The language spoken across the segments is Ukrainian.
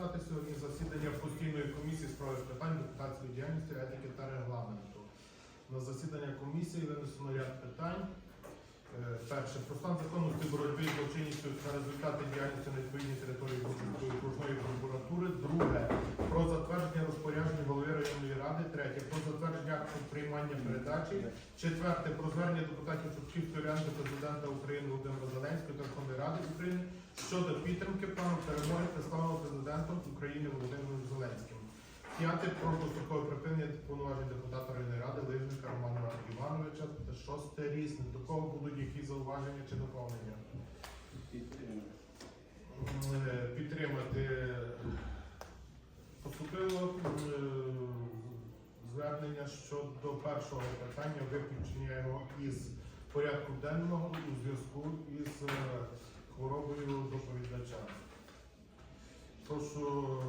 депутати, сьогодні засідання постійної комісії з прав питань депутатської діяльності, етики та регламенту. На засідання комісії винесено ряд питань. Е, Перше, про стан законності боротьби з злочинністю та результати діяльності на відповідній території окружної прокуратури. Друге, про затвердження розпоряджень голови районної ради. Третє, про акту приймання передачі. Четверте, про звернення депутатів Чубківської ради до президента України Володимира Зеленського та Верховної Ради України щодо підтримки плану перемоги представленого президентом України Володимиром Зеленським. П'яте про дострокове припинення повноважень депутата районної ради Лижника Романа Івановича. Та шосте різне. До кого будуть які зауваження чи доповнення? Е, Підтримати поступило е, звернення щодо першого питання виключення його із порядку денного у зв'язку із е, хворобою доповідача. Прошу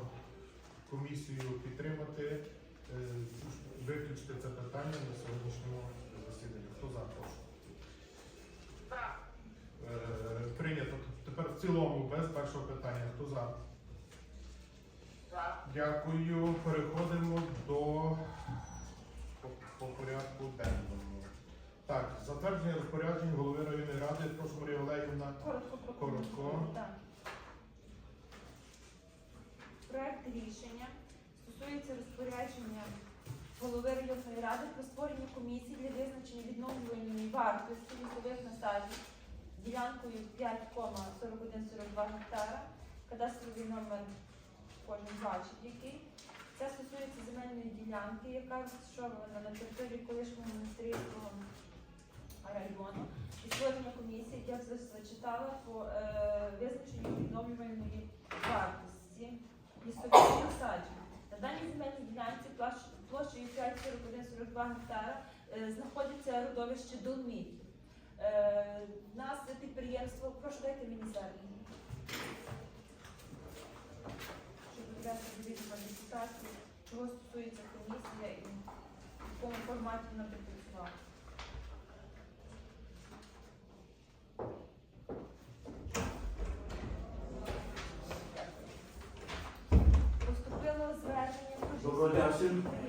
комісію підтримати, е, виключити це питання на сьогоднішньому засіданні. Хто за прошу? Е, Прийнято. Тепер в цілому без першого питання. Хто за? Дякую. Переходимо до по, по порядку денному. Так, затвердження розпоряджень голови районної ради. Прошу Марія Олегівна. Коротко Коротко. Так. Проект рішення стосується розпорядження голови районної ради про створення комісії для визначення відновлюваної вартості лісових насаджень ділянкою 5,4142 гектара, кадастровий номер кожен бачить який. Це стосується земельної ділянки, яка розташована на території колишнього монастирського району. І створена комісія, як я зачитала, по е, визначенню відновлювальної вартості лісових насаджень. На даній земельній ділянці площ- площею 5,4142 гектара е, знаходиться родовище Долмітів. Е, нас це підприємство, прошу дайте мені звернення. Відвести довідку депутатів, чого стосується комісія і в якому форматі вона працювала. Поступило звернення Доброго дня всім.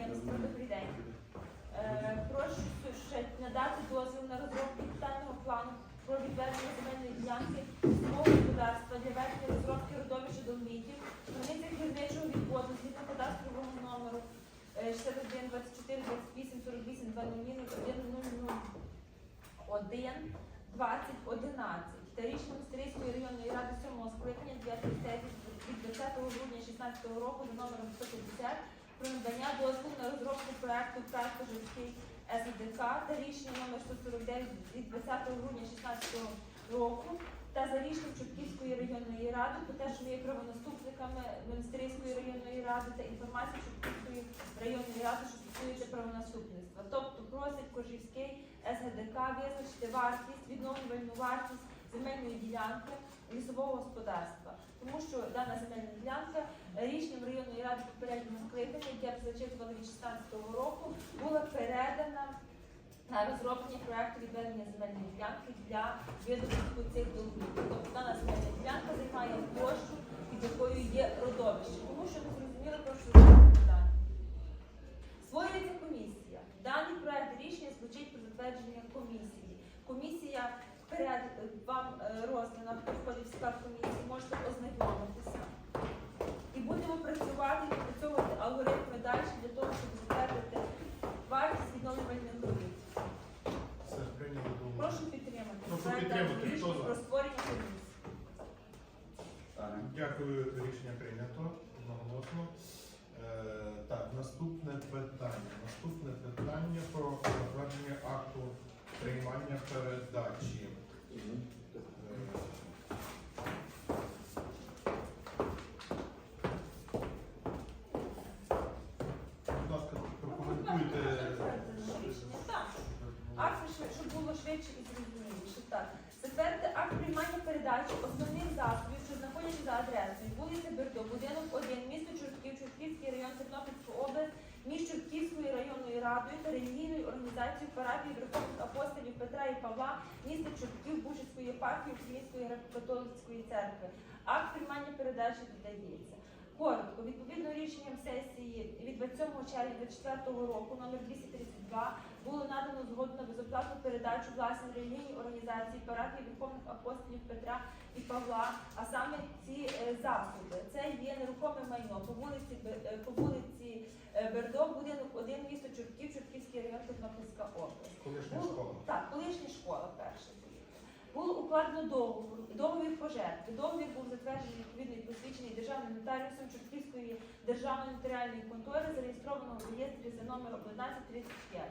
20 11 та рішення Стрийської районної ради 7 скликання 9 сесії від 20 грудня 2016 року за номером 150 про надання дозволу на розробку проекту проекту Жорсткий СДК та рішення номер 149 від 20 грудня 2016 року та за рішенням Чортківської районної ради про те, що є правонаступниками Монастирської районної ради та інформації Чортківської районної ради, що стосується правонаступництва. Тобто просить Кожівський СГДК визначити вартість, відновлювальну вартість земельної ділянки лісового господарства. Тому що дана земельна ділянка е, рішенням районної ради попереднього скликання, яке зачитували від 2016 року, була передана на розроблення проекту відведення земельної ділянки для видобутку цих долгів. Тобто дана земельна ділянка займає площу, під якою є родовище. Тому що не зрозуміло, про що питання. Створюється комісія. Даний проект рішення затвердження комісії. Комісія перед вам е, роздана, хто входить в склад комісії, можете ознайомитися. І будемо працювати і відпрацьовувати алгоритми далі для того, щоб затвердити вартість відновлювальних робіт. Прошу підтримати. Прошу підтримати. Хто рішення за? про створення комісії. Дякую, рішення прийнято одноголосно. Е, так, наступне питання. Наступне питання про затвердження акту приймання передачі. Е, Будь ласка, прокоментуйте. Акт, щоб- було швидше і зрозуміліше. Так. Затвердити акт приймання передачі основних засобів, що знаходяться за адресою вулиця Бердо, будинок 1, місто Чортків, Район, Тернопільська область, між Чортківською районною радою та релігійною організацією парафії Верховних апостолів Петра і Павла, міста Чортків, Бужицької єпархії Української греко-католицької церкви. Акт приймання передачі додається. Коротко, відповідно рішенням сесії 27 червня 2024 року номер 232 було надано згоду на безоплатну передачу власні релігійній організації парафії Верховних апостолів Петра і Павла, а саме ці е, засоби. Це є нерухоме майно по вулиці е, по вулиці е, Бердо, будинок 1, місто Чортків, Чортківський район, Тернопільська область. Колишня школа. Так, колишня школа укладено договор, договір пожертви. Договір був затверджений відповідно посвідчений державним нотаріусом Чортківської державної нотаріальної контори, зареєстрованого в реєстрі за номером 1135.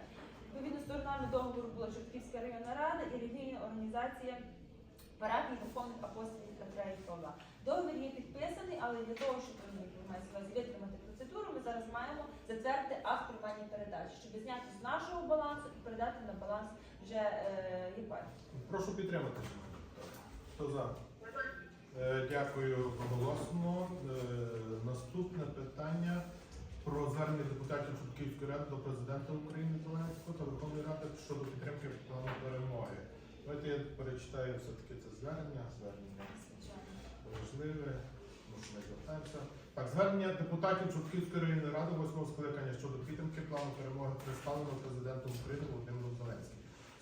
Відповідно, сторонами договору була Чортківська районна рада і релігійна організація парафії Верховних апостолів Петра і Павла. Договір є підписаний, але для того, щоб витримати процедуру, ми зараз маємо затвердити акт приймання передачі, щоб зняти з нашого балансу і передати на баланс вже е, єпархії. Прошу підтримати. Е, Дякую голосно. Е, Наступне питання про звернення депутатів Чортківської ради до президента України Зеленського та Верховної Ради щодо підтримки плану перемоги. Давайте я перечитаю все-таки це звернення. Звернення важливе. Так, звернення депутатів Чортківської районної ради восьмого скликання щодо підтримки плану перемоги представлено президентом України Володимиром Зеленським.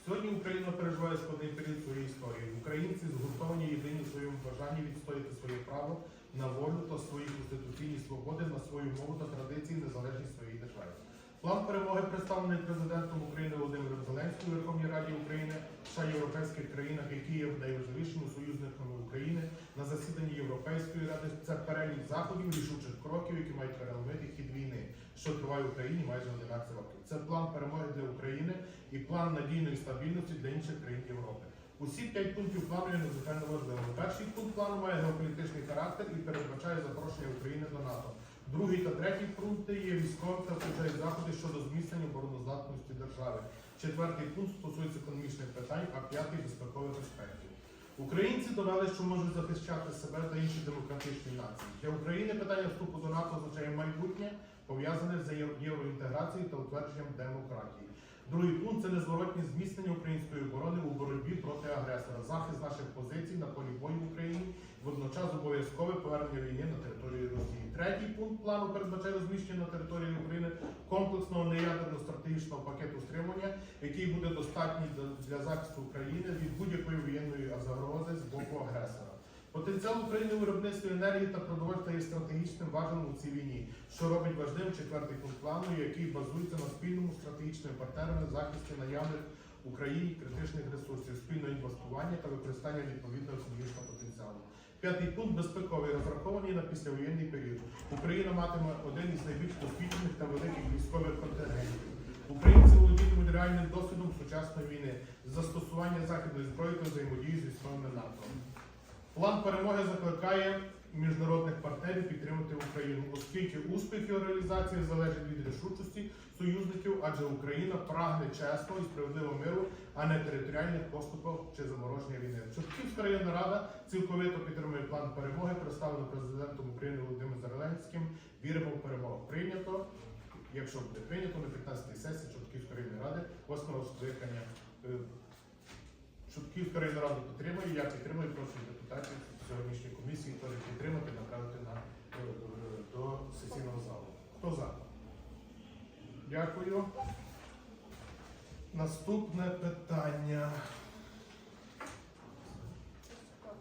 Сьогодні Україна переживає складний період своєї історії. Українці згуртовані єдині в своєму бажанні відстояти своє право на волю та свої конституційні свободи, на свою мову та традиції, незалежність своєї держави. План перемоги представлений президентом України Володимиром Зеленським у Верховній Раді України та європейських країнах, які є найважливішими союзниками України на засіданні Європейської ради. Це перелік заходів, рішучих кроків, які мають переломити хід війни, що триває в Україні майже 11 років. Це план перемоги для України і план надійної стабільності для інших країн Європи. Усі п'ять пунктів плану є надзвичайно важливими. Перший пункт плану має геополітичний характер і передбачає запрошення України до НАТО. Другий та третій пункти є військові та включають заходи щодо зміцнення обороноздатності держави. Четвертий пункт стосується економічних питань, а п'ятий безпекових аспектів. Українці довели, що можуть захищати себе та інші демократичні нації. Для України питання вступу до НАТО означає майбутнє, пов'язане з євроінтеграцією та утвердженням демократії. Другий пункт це незворотні зміцнення української оборони у боротьбі проти агресора, захист наших позицій на полі бою в Україні, водночас обов'язкове повернення війни на територію Росії. Третій пункт плану передбачає розміщення на території України комплексного неядерного стратегічного пакету стримування, який буде достатній для- захисту України від будь-якої воєнної загрози з боку агресора. Потенціал України у виробництві енергії та продовольства є стратегічним важливим у цій війні, що робить важливим четвертий пункт плану, який базується на спільному стратегічними партнерами захисті наявних в Україні критичних ресурсів, спільного інвестування та використання відповідного технологічного потенціалу. П'ятий пункт безпековий, розрахований на післявоєнний період. Україна матиме один із найбільш досвідчених та великих військових контингентів. Українці володітимуть реальним досвідом сучасної війни, застосування західної зброї та взаємодії з військовими НАТО. План перемоги закликає міжнародних партнерів підтримати Україну, оскільки успіх його реалізації залежить від рішучості союзників, адже Україна прагне чесного і справедливого миру, а не територіальних поступок чи замороження війни. Чортківська районна рада цілковито підтримує план перемоги, представлений президентом України Володимиром Зеленським. Віримо в перемогу. Прийнято. Якщо буде прийнято на 15-й сесії Чортківської районної ради, 8 скликання. Е, Чортківська районна рада підтримує, я підтримую, прошу депутатів сьогоднішньої комісії теж підтримати, направити на, е, е, до сесійного залу. Хто за? Дякую. Наступне питання.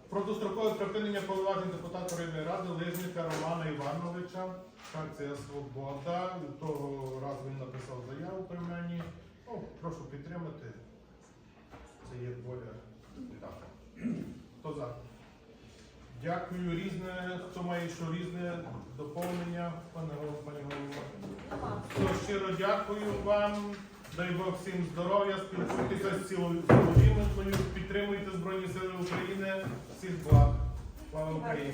Про дострокове припинення повноважень депутата районної ради Лижника Романа Івановича. Фракція Свобода. Того разу він написав заяву при мені. Ну, прошу підтримати. Це є воля депутата. Хто за? Дякую. Різне. Хто має що різне доповнення, пане. Все, щиро дякую вам. Дай Бог всім здоров'я, спілкуйтеся з цілою підтримуйте Збройні Сили України. Всіх благ. Слава Україні!